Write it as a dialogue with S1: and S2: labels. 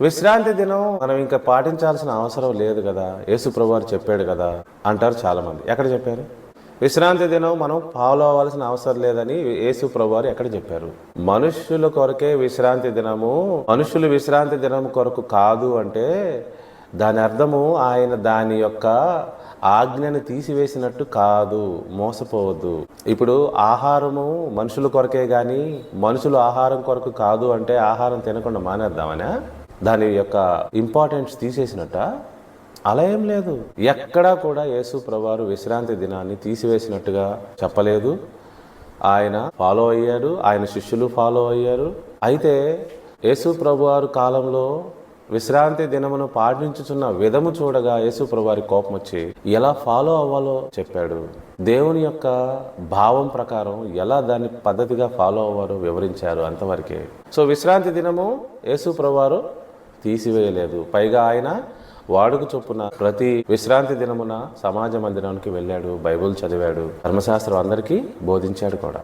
S1: విశ్రాంతి దినం మనం ఇంకా పాటించాల్సిన అవసరం లేదు కదా. యేసు చెప్పాడు కదా. అంటారు చాలా మంది ఎక్కడ చెప్పారు? విశ్రాంతి దినం మనం ఫాలో అవ్వాల్సిన అవసరం లేదని యేసు ప్రభువారు ఎక్కడ చెప్పారు? మనుష్యుల కొరకే విశ్రాంతి దినము మనుషులు విశ్రాంతి దినం కొరకు కాదు అంటే దాని అర్థము ఆయన దాని యొక్క ఆజ్ఞను తీసివేసినట్టు కాదు. మోసపోవద్దు. ఇప్పుడు ఆహారము మనుషుల కొరకే కానీ మనుషులు ఆహారం కొరకు కాదు అంటే ఆహారం తినకుండా మానేద్దామనే? దాని యొక్క ఇంపార్టెన్స్ తీసేసినట్ట? అలా ఏం లేదు. ఎక్కడా కూడా యేసు ప్రభువారు విశ్రాంతి దినాన్ని తీసివేసినట్టుగా చెప్పలేదు. ఆయన ఫాలో అయ్యారు. ఆయన శిష్యులు ఫాలో అయ్యారు. అయితే యేసు ప్రభువారు కాలంలో విశ్రాంతి దినమును పాటించుచున్న విధము చూడగా యేసు ప్రభువారి కోపం వచ్చి ఎలా ఫాలో అవ్వాలో చెప్పాడు. దేవుని యొక్క భావం ప్రకారం ఎలా దాన్ని పద్ధతిగా ఫాలో అవ్వారో వివరించారు అంతవరకే. సో విశ్రాంతి దినము యేసు ప్రభువారు తీసివేయలేదు. పైగా ఆయన వాడుకు చొప్పున ప్రతి విశ్రాంతి దినమున సమాజ మందిరానికి వెళ్ళాడు బైబుల్ చదివాడు ధర్మశాస్త్రం అందరికీ బోధించాడు కూడా.